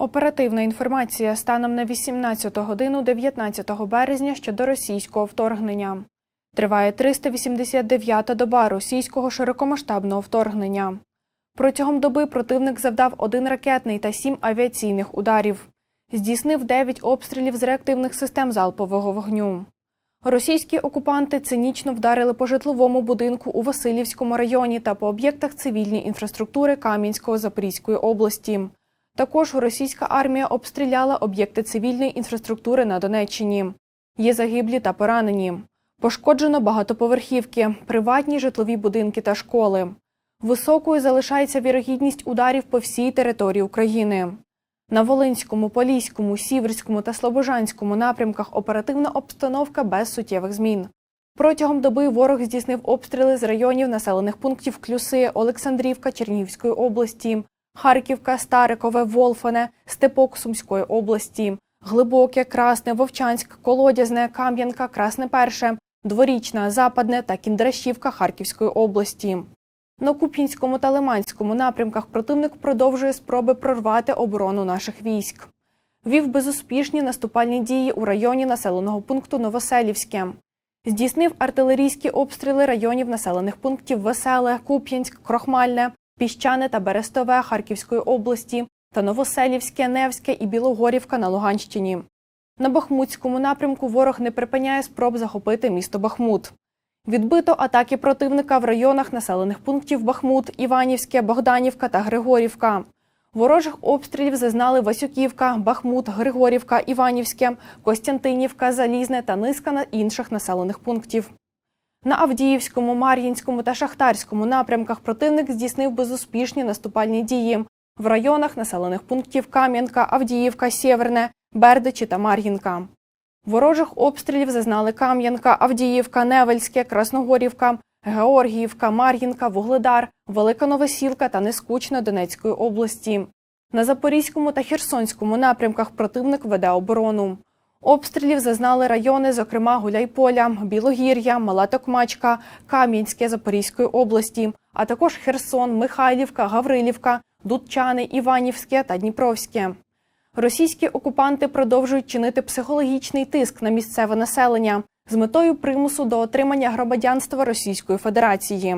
Оперативна інформація станом на 18 годину 19 березня щодо російського вторгнення. Триває 389-та доба російського широкомасштабного вторгнення. Протягом доби противник завдав один ракетний та сім авіаційних ударів. Здійснив 9 обстрілів з реактивних систем залпового вогню. Російські окупанти цинічно вдарили по житловому будинку у Васильівському районі та по об'єктах цивільної інфраструктури Кам'янського Запорізької області. Також російська армія обстріляла об'єкти цивільної інфраструктури на Донеччині. Є загиблі та поранені. Пошкоджено багатоповерхівки, приватні житлові будинки та школи. Високою залишається вірогідність ударів по всій території України. На Волинському, Поліському, Сіверському та Слобожанському напрямках оперативна обстановка без суттєвих змін. Протягом доби ворог здійснив обстріли з районів населених пунктів Клюси, Олександрівка Чернігівської області, Харківка, Старикове, Волфане, Степок Сумської області, Глибоке, Красне, Вовчанськ, Колодязне, Кам'янка, Красне Перше, Дворічна, Западне та Кіндрашівка Харківської області. На Куп'янському та Лиманському напрямках противник продовжує спроби прорвати оборону наших військ. Вів безуспішні наступальні дії у районі населеного пункту Новоселівське. Здійснив артилерійські обстріли районів населених пунктів Веселе, Куп'янськ, Крохмальне, Піщане та Берестове Харківської області та Новоселівське, Невське і Білогорівка на Луганщині. На Бахмутському напрямку ворог не припиняє спроб захопити місто Бахмут. Відбито атаки противника в районах населених пунктів Бахмут, Іванівське, Богданівка та Григорівка. Ворожих обстрілів зазнали Васюківка, Бахмут, Григорівка, Іванівське, Костянтинівка, Залізне та низка інших населених пунктів. На Авдіївському, Мар'їнському та Шахтарському напрямках противник здійснив безуспішні наступальні дії в районах населених пунктів Кам'янка, Авдіївка, Сєверне, Бердичі та Мар'їнка. Ворожих обстрілів зазнали Кам'янка, Авдіївка, Невельське, Красногорівка, Георгіївка, Мар'їнка, Вугледар, Велика Новосілка та Нескучна Донецької області. На Запорізькому та Херсонському напрямках противник веде оборону. Обстрілів зазнали райони, зокрема Гуляйполя, Білогір'я, Мала Токмачка, Кам'янське Запорізької області, а також Херсон, Михайлівка, Гаврилівка, Дудчани, Іванівське та Дніпровське. Російські окупанти продовжують чинити психологічний тиск на місцеве населення з метою примусу до отримання громадянства Російської Федерації.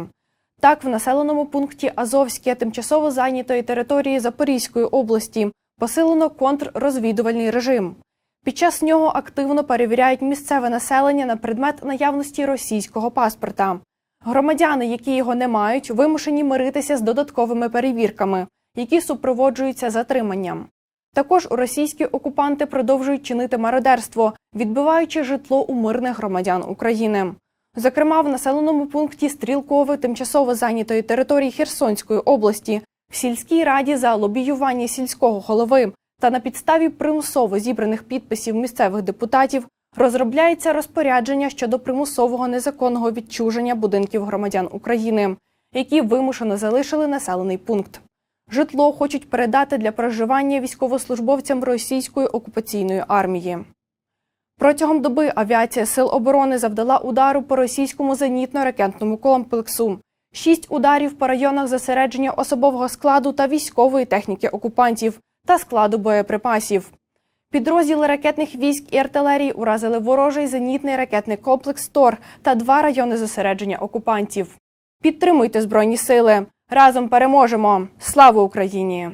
Так, в населеному пункті Азовське тимчасово зайнятої території Запорізької області посилено контррозвідувальний режим. Під час нього активно перевіряють місцеве населення на предмет наявності російського паспорта. Громадяни, які його не мають, вимушені миритися з додатковими перевірками, які супроводжуються затриманням. Також російські окупанти продовжують чинити мародерство, відбиваючи житло у мирних громадян України. Зокрема, в населеному пункті Стрілкове тимчасово зайнятої території Херсонської області в сільській раді за лобіювання сільського голови та на підставі примусово зібраних підписів місцевих депутатів розробляється розпорядження щодо примусового незаконного відчуження будинків громадян України, які вимушено залишили населений пункт. Житло хочуть передати для проживання військовослужбовцям російської окупаційної армії. Протягом доби авіація Сил оборони завдала удару по російському зенітно-ракетному комплексу. Шість ударів по районах зосередження особового складу та військової техніки окупантів та складу боєприпасів. Підрозділи ракетних військ і артилерії уразили ворожий зенітний ракетний комплекс ТОР та два райони зосередження окупантів. Підтримуйте збройні сили. Разом переможемо! Слава Україні!